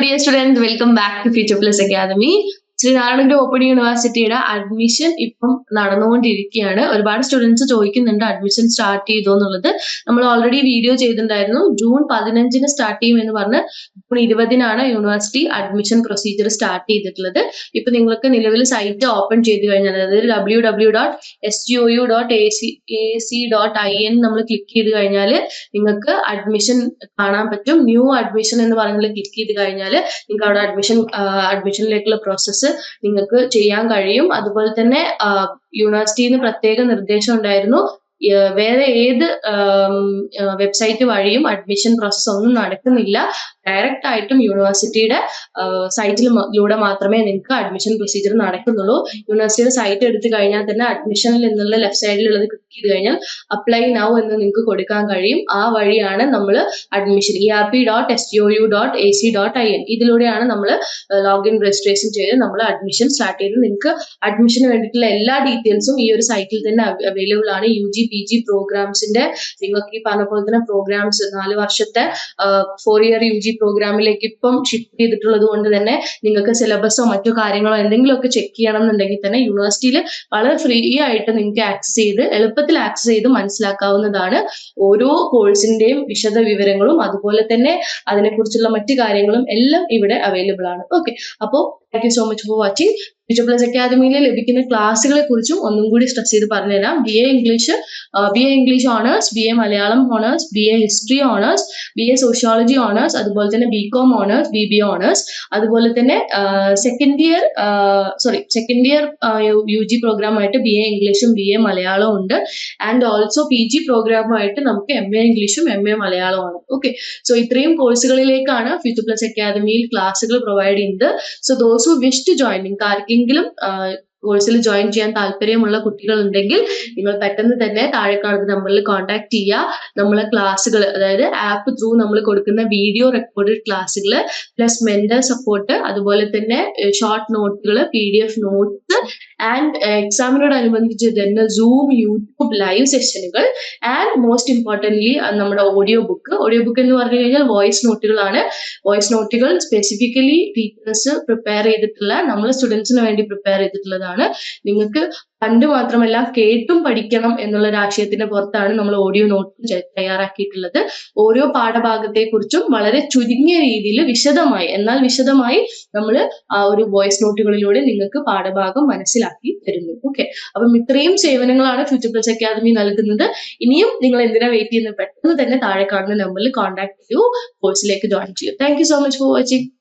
Dear students. Welcome back to Future Plus Academy. ശ്രീനാരായണന്റെ open യൂണിവേഴ്സിറ്റിയുടെ admission ഇപ്പം നടന്നുകൊണ്ടിരിക്കുകയാണ്. ഒരുപാട് സ്റ്റുഡൻസ് ചോദിക്കുന്നുണ്ട് അഡ്മിഷൻ സ്റ്റാർട്ട് ചെയ്തോ എന്നുള്ളത്. നമ്മൾ ഓൾറെഡി വീഡിയോ ചെയ്തിട്ടുണ്ടായിരുന്നു. ജൂൺ പതിനഞ്ചിന് സ്റ്റാർട്ട് ചെയ്യും എന്ന് പറഞ്ഞ് ജൂൺ ഇരുപതിനാണ് യൂണിവേഴ്സിറ്റി അഡ്മിഷൻ പ്രൊസീജിയർ സ്റ്റാർട്ട് ചെയ്തിട്ടുള്ളത്. ഇപ്പൊ നിങ്ങൾക്ക് നിലവിൽ സൈറ്റ് ഓപ്പൺ ചെയ്ത് കഴിഞ്ഞാൽ അതായത് W W dot S G O U dot A C A C dot I N നമ്മൾ ക്ലിക്ക് ചെയ്ത് കഴിഞ്ഞാൽ നിങ്ങൾക്ക് അഡ്മിഷൻ കാണാൻ പറ്റും. ന്യൂ അഡ്മിഷൻ എന്ന് പറഞ്ഞാൽ ക്ലിക്ക് ചെയ്ത് കഴിഞ്ഞാൽ നിങ്ങൾക്ക് അവിടെ അഡ്മിഷൻ അഡ്മിഷനിലേക്കുള്ള പ്രോസസ്സ് നിങ്ങൾക്ക് ചെയ്യാൻ കഴിയും. അതുപോലെ തന്നെ യൂണിവേഴ്സിറ്റിയിൽ നിന്ന് പ്രത്യേക നിർദ്ദേശം ഉണ്ടായിരുന്നു. വേറെ ഏത് വെബ്സൈറ്റ് വഴിയും അഡ്മിഷൻ പ്രോസസ്സ് ഒന്നും നടക്കുന്നില്ല. ഡയറക്റ്റ് ആയിട്ടും യൂണിവേഴ്സിറ്റിയുടെ സൈറ്റിലൂടെ മാത്രമേ നിങ്ങൾക്ക് അഡ്മിഷൻ പ്രൊസീജിയർ നടക്കുന്നുള്ളൂ. യൂണിവേഴ്സിറ്റിയുടെ സൈറ്റ് എടുത്തു കഴിഞ്ഞാൽ തന്നെ അഡ്മിഷനിൽ നിന്നുള്ള ലെഫ്റ്റ് സൈഡിലുള്ളത് ക്ലിക്ക് ചെയ്ത് കഴിഞ്ഞാൽ അപ്ലൈ നൗ എന്ന് നിങ്ങൾക്ക് കൊടുക്കാൻ കഴിയും. ആ വഴിയാണ് നമ്മൾ admission E R P dot S O U dot A C dot I N ഇതിലൂടെയാണ് നമ്മൾ ലോഗിൻ രജിസ്ട്രേഷൻ ചെയ്ത് നമ്മൾ അഡ്മിഷൻ സ്റ്റാർട്ട് ചെയ്ത് നിങ്ങൾക്ക് അഡ്മിഷന് വേണ്ടിയിട്ടുള്ള എല്ലാ ഡീറ്റെയിൽസും ഈ ഒരു സൈറ്റിൽ തന്നെ അവൈലബിൾ ആണ്. യു ജി പി ജി പ്രോഗ്രാംസിന്റെ നിങ്ങൾക്ക് ഈ പറഞ്ഞ പോലെ തന്നെ പ്രോഗ്രാംസ് നാല് വർഷത്തെ ഫോർ ഇയർ യു ജി പ്രോഗ്രാമിലേക്ക് ഇപ്പം ഷിഫ്റ്റ് ചെയ്തിട്ടുള്ളത് കൊണ്ട് തന്നെ നിങ്ങൾക്ക് സിലബസോ മറ്റു കാര്യങ്ങളോ എന്തെങ്കിലുമൊക്കെ ചെക്ക് ചെയ്യണം എന്നുണ്ടെങ്കിൽ തന്നെ യൂണിവേഴ്സിറ്റിയിൽ വളരെ ഫ്രീ ആയിട്ട് നിങ്ങൾക്ക് ആക്സസ് ചെയ്ത് എളുപ്പത്തിൽ ആക്സസ് ചെയ്ത് മനസ്സിലാക്കാവുന്നതാണ് ഓരോ കോഴ്സിന്റെയും വിശദ വിവരങ്ങളും അതുപോലെ തന്നെ അതിനെക്കുറിച്ചുള്ള മറ്റു കാര്യങ്ങളും എല്ലാം ഇവിടെ അവൈലബിൾ ആണ്. ഓക്കെ അപ്പോൾ thank you so much for watching future plus അക്കാദമിയിൽ ലഭിക്കുന്ന ക്ലാസ്സുകളെ കുറിച്ചും ഒന്നും കൂടി സ്ട്രെസ് ചെയ്ത് പറഞ്ഞുതരാം. B A English B A English honours B A Malayalam honours B A history honours B A sociology honours അതുപോലെ തന്നെ B com honours B B honours അതുപോലെ തന്നെ second year sorry second year U G പ്രോഗ്രാമായിട്ട് B A ഇംഗ്ലീഷും B A മലയാളവും ഉണ്ട്. And also P G പ്രോഗ്രാമായിട്ട് നമുക്ക് M A ഇംഗ്ലീഷും M A മലയാളവുമാണ് ഓക്കെ സോ ഇത്രയും കോഴ്സുകളിലേക്കാണ് ഫ്യൂച്ചർ പ്ലസ് അക്കാദമിയിൽ ക്ലാസ്സുകൾ പ്രൊവൈഡ് ചെയ്യുന്നത്. So those who wish to join നിങ്ങൾക്ക് കോഴ്സിൽ ജോയിൻ ചെയ്യാൻ താല്പര്യമുള്ള കുട്ടികൾ ഉണ്ടെങ്കിൽ നിങ്ങൾ പെട്ടെന്ന് തന്നെ താഴെ കാണുന്ന നമ്പറിൽ കോൺടാക്ട് ചെയ്യുക. നമ്മളെ ക്ലാസ്സുകൾ അതായത് ആപ്പ് ത്രൂ നമ്മൾ കൊടുക്കുന്ന വീഡിയോ റെക്കോർഡഡ് ക്ലാസ്സുകൾ പ്ലസ് മെന്റൽ സപ്പോർട്ട് അതുപോലെ തന്നെ ഷോർട്ട് നോട്ടുകൾ P D F notes and എക്സാമിനോടനുബന്ധിച്ച് തന്നെ സൂം യൂട്യൂബ് ലൈവ് സെഷനുകൾ ആൻഡ് മോസ്റ്റ് ഇമ്പോർട്ടന്റ്ലി നമ്മുടെ ഓഡിയോ ബുക്ക് ഓഡിയോ ബുക്ക് എന്ന് പറഞ്ഞു കഴിഞ്ഞാൽ വോയിസ് നോട്ടുകളാണ് വോയിസ് നോട്ടുകൾ സ്പെസിഫിക്കലി ടീച്ചേഴ്സ് പ്രിപ്പയർ ചെയ്തിട്ടുള്ള നമ്മൾ സ്റ്റുഡൻസിന് വേണ്ടി പ്രിപ്പയർ ചെയ്തിട്ടുള്ളതാണ്. നിങ്ങൾക്ക് കണ്ടു മാത്രമല്ല കേട്ടും പഠിക്കണം എന്നുള്ള ഒരു ആശയത്തിന്റെ പുറത്താണ് നമ്മൾ ഓഡിയോ നോട്ട് തയ്യാറാക്കിയിട്ടുള്ളത്. ഓരോ പാഠഭാഗത്തെക്കുറിച്ചും വളരെ ചുരുങ്ങിയ രീതിയിൽ വിശദമായി എന്നാൽ വിശദമായി നമ്മൾ ആ ഒരു വോയിസ് നോട്ടുകളിലൂടെ നിങ്ങൾക്ക് പാഠഭാഗം മനസ്സിലാക്കി. തരുന്നു. ഓക്കെ അപ്പം ഇത്രയും സേവനങ്ങളാണ് ഫ്യൂച്ചർ പ്ലസ് അക്കാദമി നൽകുന്നത്. ഇനിയും നിങ്ങൾ എന്തിനാ വെയിറ്റ് ചെയ്യുന്നത്? പെട്ടെന്ന് തന്നെ താഴെ കാണുന്ന നമ്പറിൽ കോൺടാക്ട് ചെയ്യൂ. കോഴ്സിലേക്ക് ജോയിൻ ചെയ്യൂ. Thank so much for watching